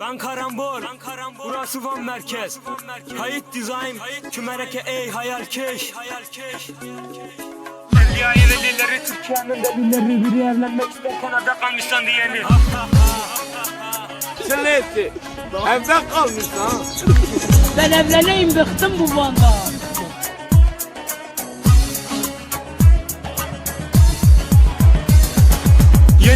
Ben karambol, ben karambol. Burası Van Merkez. Kayıt dizayn, kümereke ey hayalkeş. Hayalkeş. Evliya velileri Türkiye'nin delilleri biri evlenmek isterken ada kalmışsan diyeni. Sen ne ettin? Evden kalmış lan. Ben evleneyim bıktım bu Van'da.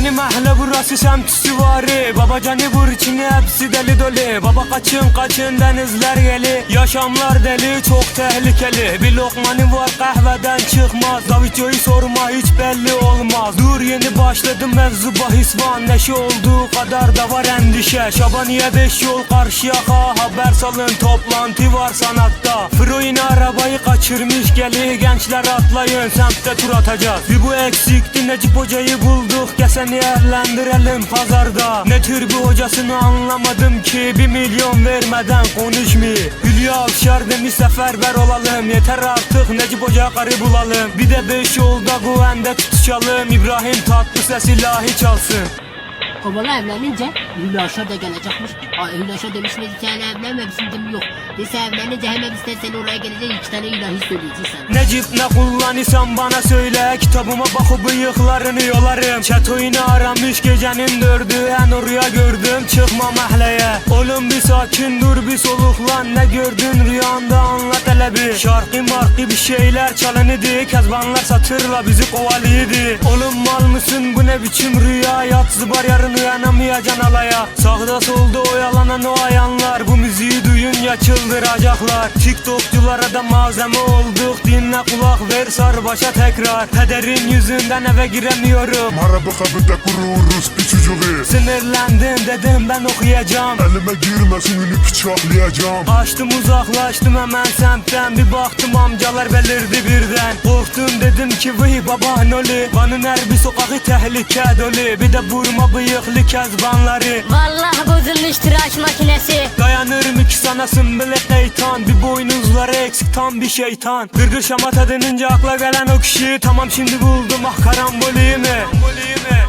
Yeni mahalle burası semt süvari. Babacanı vur içine hepsi deli dolu Baba kaçın kaçın denizler geli Yaşamlar deli çok tehlikeli. Bir lokmanı var kahveden çıkmaz. Da videoyu sorma hiç belli olmaz. Dur yeni başladım mevzu bahis var. Neşe olduğu kadar da var endişe. Şabaniye beş yol karşı yaka Haber salın. Toplantı var sanatta. Yine arabayı kaçırmış geli Gençler atlayın. Semtte tur atacağız. Bir bu eksikti Necip hocayı bulduk. Gel seni evlendirelim pazarda. Ne tür bir hocasını anlamadım ki. Bir milyon vermeden konuşmuyor Hülya Avşar demiş seferber olalım. Yeter artık Necip Hoca karı bulalım. Bir de beş yolda güvende tutuşalım. İbrahim Tatlıses ilahi çalsın Kovala evlenince Hülaşa da gelecekmiş. Aa Hülaşa demiş ne sen evlenmemişsin dedim. Yok. Dese evlenince hemen istersen oraya gelecek iki tane ilahi söyleyeceksin. Necip ne kullanırsan bana söyle. Kitabıma bakıp bıyıklarını yolarım. Çetoyunu aramış gecenin dördü En oraya gördüm. Çıkma mahleye Oğlum bir sakin dur bir soluklan. Ne gördün? Rüyanda hele bir Şarkı markı bir şeyler çalınıdı. Kezbanlar satırla bizi kovalıydı Oğlum mal mısın? Bu ne biçim rüya? Yat zıbar yarın uyanamayacaksın alaya. Sağda solda oyalanan o ayanlar Bu müziği çıldıracaklar TikTokçulara da malzeme olduk. Dinle kulak ver sar başa tekrar. Pederin yüzünden eve giremiyorum. Araba kabinde kururuz bir çocuğu Sinirlendim dedim ben okuyacağım. Elime girmesin ünü bıçaklayacağım Açtım uzaklaştım hemen semtten. Bir baktım amcalar belirdi birden. Korktum dedim ki vıy baba noli. Vanın her bir sokağı tehlike dolu Bir de vurma bıyıklı kezbanları. Vallahi bozulmuş tıraş makinesi. Dayanır sana sümbüle kaytan Bir boynuzları eksik tam bir şeytan. Gırgır şamata denince akla gelen o kişi Tamam şimdi buldum ah karambolimi Karambolimi